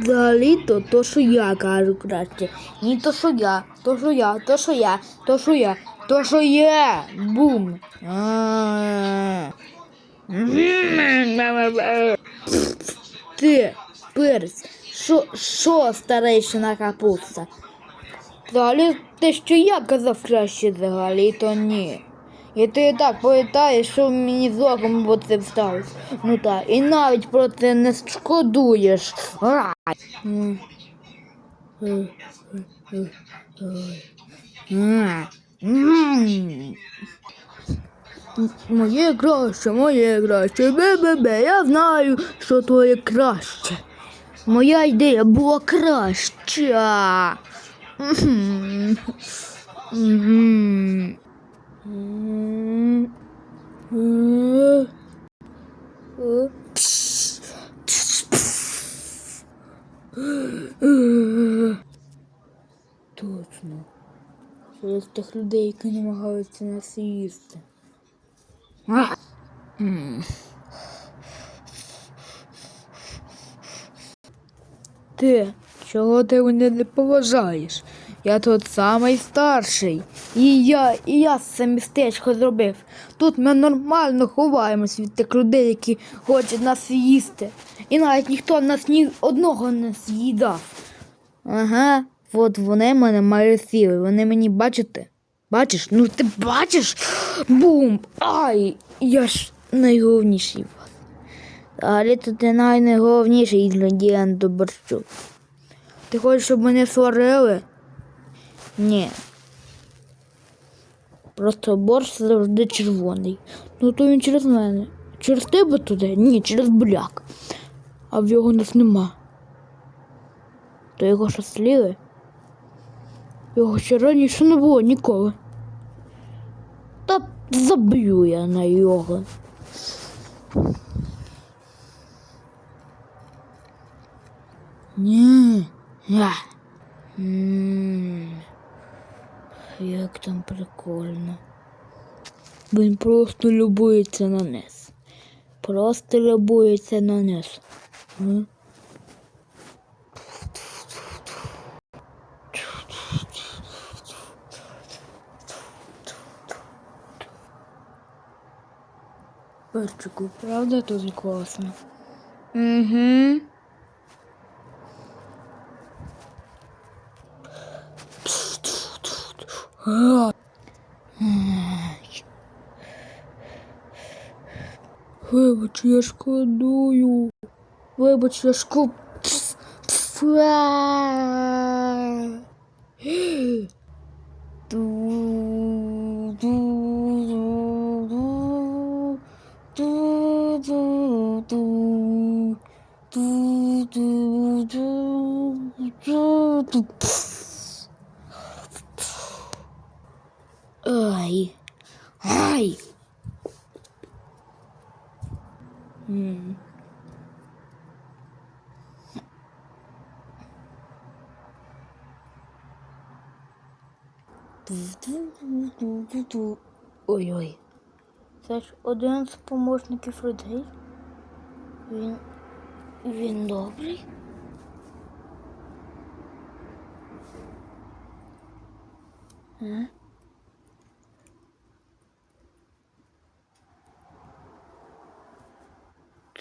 Взагалі-то то, що я кажу краще. Ні, то, що я, то, що я, то, що я, то, що я, то, що я. Бум. Ти, перець, що, що старейшина капуста? Взагалі, те, що я казав краще взагалі, то ні. І ти так пам'ятаєш, що мені з оком бо це сталося. Ну так, і навіть про це не шкодуєш. Моє краще, моє краще. Бе-бе-бе, я знаю, що твоє краще. Моя ідея була краща. Точно. Через тих людей, які намагаються нас їсти. Ти, чого ти мене не поважаєш? Я тут самий старший. І я, і я це містечко зробив. Тут ми нормально ховаємось від тих людей, які хочуть нас їсти. І навіть ніхто нас ні одного не з'їдав. Ага, от вони мене майже сіли. Вони мені бачите? Бачиш? Ну ти бачиш? Бум! Ай! Я ж найголовніший в вас. Але то ти найголовніший інгредієнт до борщу. Ти хочеш, щоб мене сварили? Ні. Просто борщ завжди червоний. Ну то він через мене. Через тебе туди? Ні, через буляк. А в його нас нема. То його що? Його ще раніше не було ніколи. Та заб'ю я на його. Ні. Я. М, Як там прикольно. Він просто любується на низ. Просто любується на. М? Перчику, правда тут класно? Угу. Вибач, я шкодую. Вибач, я шку... Пф, Ой-ой. Це ж один з помощників людей. Він. Він добрий. А?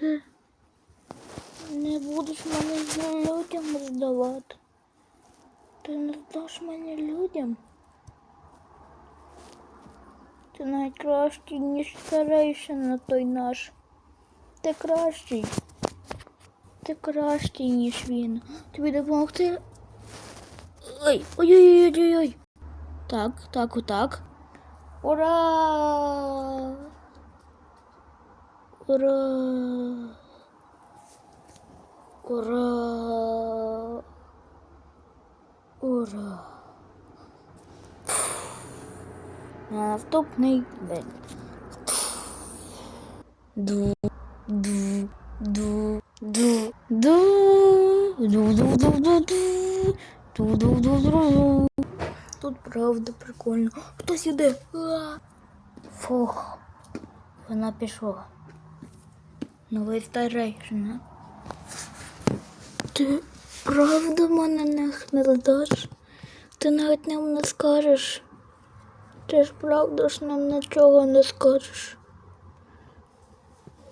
Ти не будеш мене людям здавати. Ти не здаш мене людям. Ти навіть кращий, ніж старейший на той наш. Ти кращий. Ти кращий, ніж він. Тобі допомогти. Ой, ой-ой-ой-ой-ой. Так, так, отак. Ура! Ура! Ура! Ура! На наступний день. Ду, ду, ду, ду, ду, ду, ду, ду, ду, ду, ду, ду, ду. Тут правда прикольно. Хтось іде. Фух. Вона пішла. Новий старейшина. Ти правда мене не, не здаш? Ти навіть нам не скажеш. Ти ж правда ж нам нічого не скажеш.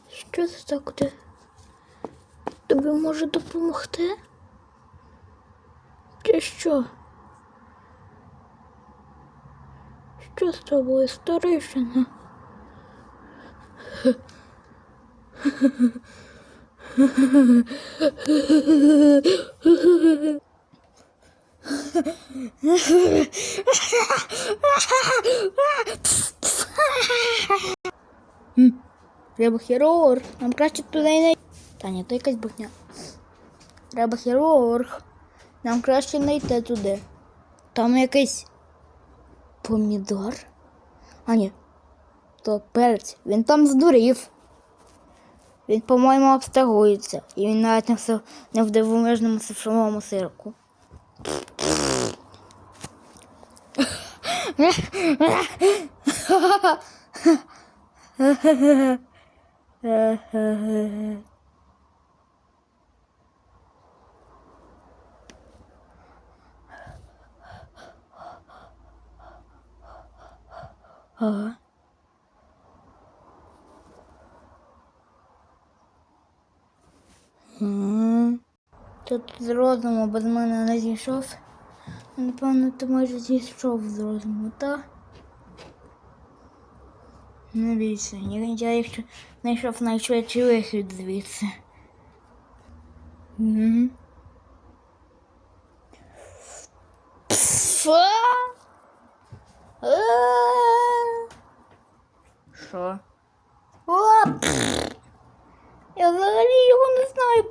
Що це так ти? Тобі може допомогти? Чи що? Що з тобою, старишина? Треба хірург. Нам краще туди не. Та ні, то якась бухня. Треба хірург. Нам краще не туди. Там якийсь помідор. А ні. То перець. Він там здурів. Він, по-моєму, абстрагується. І він навіть не в, не в дивовижному сушовому сироку. Ага. Тут з розуму без мене не зійшов. Напевно, ти майже зійшов з розуму, так? Не бійся, я якщо знайшов найшвидший вихід звідси. Угу. Що? Що? О, пф. Я взагалі його не знаю.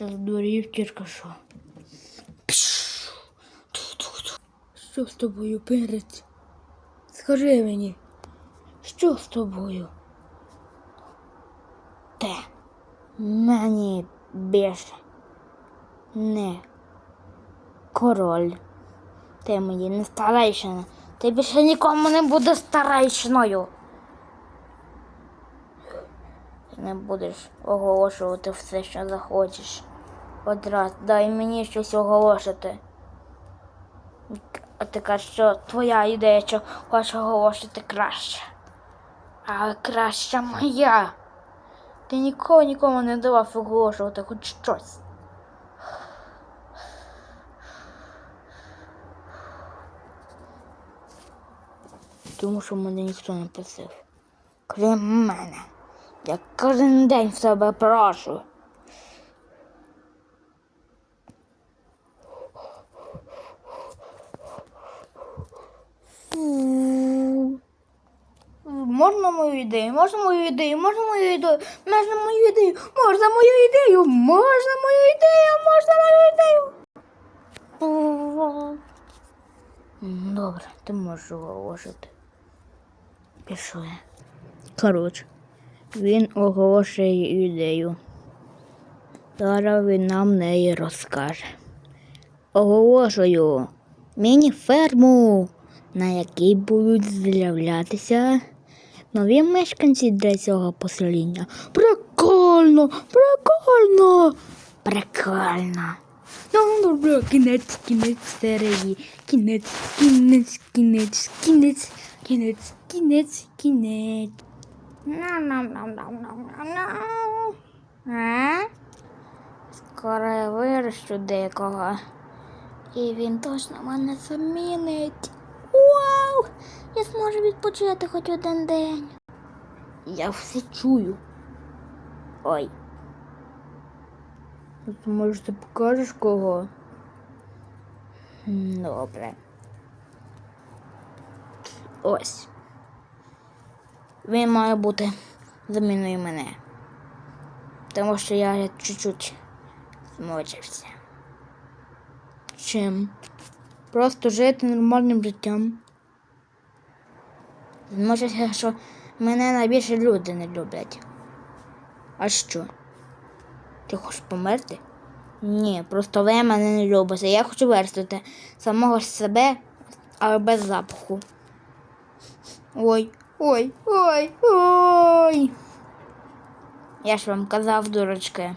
Та здурів тільки що. Що з тобою, перець? Скажи мені, що з тобою? Те мені більше не король. Ти мені не старейшина. Ти більше нікому не будеш старейшиною. Ти не будеш оголошувати все, що захочеш. Одразу дай мені щось оголошити. А ти кажеш, що твоя ідея, що хочеш оголошити краще. А краща моя. Ти ніколи нікому не давав оголошувати хоч щось. Тому що мене ніхто не просив. Крім мене. Я кожен день в себе прошу. Можна мою ідею, можна мою ідею, можна мою ідею, можна мою ідею, можна мою ідею, можна мою ідею, можна мою ідею. Добре, ти можеш оголошити. Пішли. Коротше, він оголошує ідею. Зараз він нам неї розкаже. Оголошую міні-ферму, на якій будуть з'являтися нові мешканці для цього поселення. Прикольно! Прикольно! Прикольно! Ну, добре, кінець, кінець серії. Кінець, кінець, кінець, кінець, кінець, кінець, кінець. А? Скоро я вирощу декого. І він точно мене замінить. Зможу відпочити хоч один день. Я все чую. Ой. То, Може, ти покажеш кого? Добре. Ось. Він має бути заміною мене. Тому що я чуть-чуть змочився. Чим? Просто жити нормальним життям. Змочився, що мене найбільше люди не люблять. А що? Ти хочеш померти? Ні, просто ви мене не любите. Я хочу верстити самого себе, але без запаху. Ой, ой, ой, ой. Я ж вам казав, дурочки.